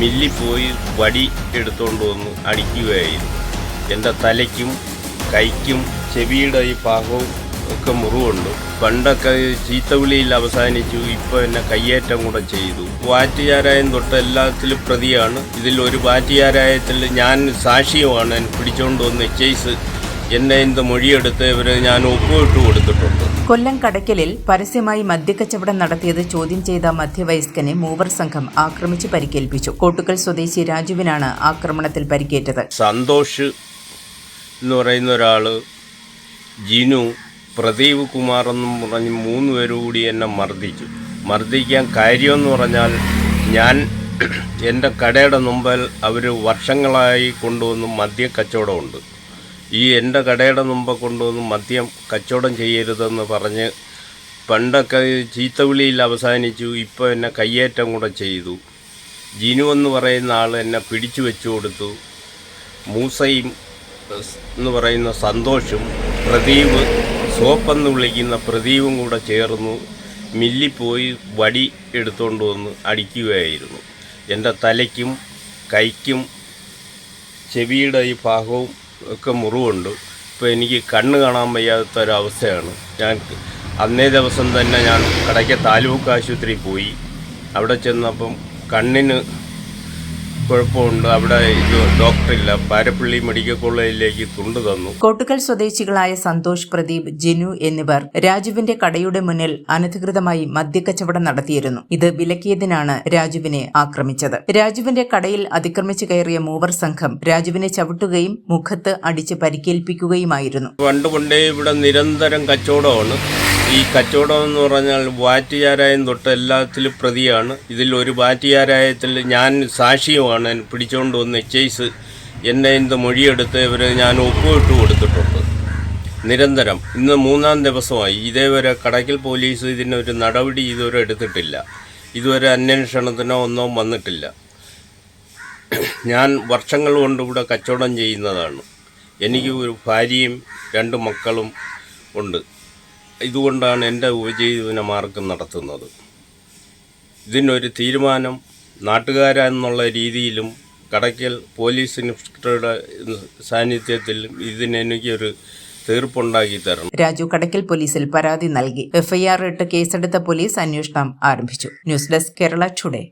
മില്ലിൽ പോയി വടി എടുത്തുകൊണ്ട് വന്ന് അടിക്കുകയായിരുന്നു. എന്റെ തലയ്ക്കും കൈക്കും ചെവിയുടെ ഈ ഭാഗവും ഒക്കെ മുറിവുണ്ട്. പണ്ടൊക്കെ ചീത്തവിളിയിൽ അവസാനിച്ചു ഇപ്പോൾ എന്നെ കയ്യേറ്റം കൂടെ ചെയ്തു. വാറ്റുചാരായം തൊട്ട് എല്ലാത്തിലും പ്രതിയാണ്. ഇതിൽ ഒരു വാറ്റുചാരായത്തിൽ ഞാൻ സാക്ഷിയുമാണ്. പിടിച്ചുകൊണ്ട് വന്ന് ചേസ് എന്നെ എന്ത് മൊഴിയെടുത്ത് ഇവർ ഞാൻ ഒപ്പുവിട്ട് കൊടുത്തിട്ടുണ്ട്. കൊല്ലം കടയ്ക്കലിൽ പരസ്യമായി മദ്യക്കച്ചവടം നടത്തിയത് ചോദ്യം ചെയ്ത മധ്യവയസ്കനെ മൂവർ സംഘം ആക്രമിച്ച് പരിക്കേൽപ്പിച്ചു. കോട്ടുക്കൽ സ്വദേശി രാജുവിനാണ് ആക്രമണത്തിൽ പരിക്കേറ്റത്. സന്തോഷ് എന്ന് പറയുന്ന ഒരാൾ ജിനു പ്രദീപ് കുമാർ എന്നും പറഞ്ഞ് മൂന്ന് പേരുകൂടി എന്നെ മർദ്ദിച്ചു. മർദ്ദിക്കാൻ കാര്യമെന്ന് പറഞ്ഞാൽ ഞാൻ എന്റെ കടയുടെ മുമ്പിൽ അവർ വർഷങ്ങളായി കൊണ്ടുവന്ന് മദ്യ കച്ചവടമുണ്ട് ഈ എന്റെ കടയുടെ മുമ്പ് കൊണ്ടുവന്ന് മദ്യം കച്ചവടം ചെയ്യരുതെന്ന് പറഞ്ഞ് പണ്ടൊക്കെ ചീത്തവിളിയിൽ അവസാനിച്ചു ഇപ്പോൾ എന്നെ കയ്യേറ്റം കൂടെ ചെയ്തു. ജിനു എന്ന് പറയുന്ന ആൾ എന്നെ പിടിച്ചു വെച്ചു കൊടുത്തു. മൂസയും എന്ന് പറയുന്ന സന്തോഷും പ്രദീപ് സോപ്പെന്ന് വിളിക്കുന്ന പ്രദീപും കൂടെ ചേർന്നു. മില്ലിൽ പോയി വടി എടുത്തുകൊണ്ട് വന്ന് അടിക്കുകയായിരുന്നു. എന്റെ തലയ്ക്കും കൈക്കും ചെവിയുടെ ഈ ഭാഗവും ഒക്കെ മുറിവുണ്ട്. ഇപ്പോൾ എനിക്ക് കണ്ണ് കാണാൻ വയ്യാത്ത ഒരവസ്ഥയാണ് ഞാൻ അന്നേ ദിവസം തന്നെ ഞാൻ കടയ്ക്ക് താലൂക്ക് ആശുപത്രിയിൽ പോയി. അവിടെ ചെന്നപ്പം കണ്ണിന് കുഴപ്പമുണ്ട്. അവിടെ ഇത് ഡോക്ടറില്ല. പാരപ്പള്ളി മെഡിക്കൽ കോളേജിലേക്ക് തന്നു. കോട്ടുക്കൽ സ്വദേശികളായ സന്തോഷ് പ്രദീപ് ജിനു എന്നിവർ രാജുവിന്റെ കടയുടെ മുന്നിൽ അനധികൃതമായി മദ്യക്കച്ചവടം നടത്തിയിരുന്നു. ഇത് വിലക്കിയതിനാണ് രാജുവിനെ ആക്രമിച്ചത്. രാജുവിന്റെ കടയിൽ അതിക്രമിച്ചു കയറിയ മൂവർ സംഘം രാജുവിനെ ചവിട്ടുകയും മുഖത്ത് അടിച്ച് പരിക്കേൽപ്പിക്കുകയുമായിരുന്നു. പണ്ട് പണ്ടേ ഇവിടെ നിരന്തരം കച്ചവടമാണ്. ഈ കച്ചവടം എന്ന് പറഞ്ഞാൽ വാറ്റുചാരായം തൊട്ട് എല്ലാത്തിലും പ്രതിയാണ്. ഇതിൽ ഒരു വാറ്റുചാരായത്തിൽ ഞാൻ സാക്ഷിയുമാണ്. പിടിച്ചുകൊണ്ട് വന്ന് എച്ച് എന്നെ ഇന്ന് മൊഴിയെടുത്ത് ഇവർ ഞാൻ ഒപ്പുവിട്ട് കൊടുത്തിട്ടുണ്ട്. നിരന്തരം. ഇന്ന് മൂന്നാം ദിവസമായി. ഇതേവരെ കടയ്ക്കൽ പോലീസ് ഇതിനൊരു നടപടി ഇതുവരെ എടുത്തിട്ടില്ല. ഇതുവരെ അന്വേഷണത്തിനോ ഒന്നോ വന്നിട്ടില്ല. ഞാൻ വർഷങ്ങൾ കൊണ്ട് ഇവിടെ കച്ചവടം ചെയ്യുന്നതാണ്. എനിക്ക് ഒരു ഭാര്യയും രണ്ട് മക്കളും ഉണ്ട്. ഇതുകൊണ്ടാണ് എന്റെ ഉപജീവന മാർഗം നടത്തുന്നത്. ഇതിനൊരു തീരുമാനം നാട്ടുകാരെന്നുള്ള രീതിയിലും കടയ്ക്കൽ പോലീസ് ഇൻസ്പെക്ടറുടെ സാന്നിധ്യത്തിലും ഇതിനെനിക്കൊരു തീർപ്പുണ്ടാക്കി തരണം. രാജു കടയ്ക്കൽ പോലീസിൽ പരാതി നൽകി. എഫ്ഐആർ ഇട്ട് കേസെടുത്ത പോലീസ് അന്വേഷണം ആരംഭിച്ചു. News desk Kerala today.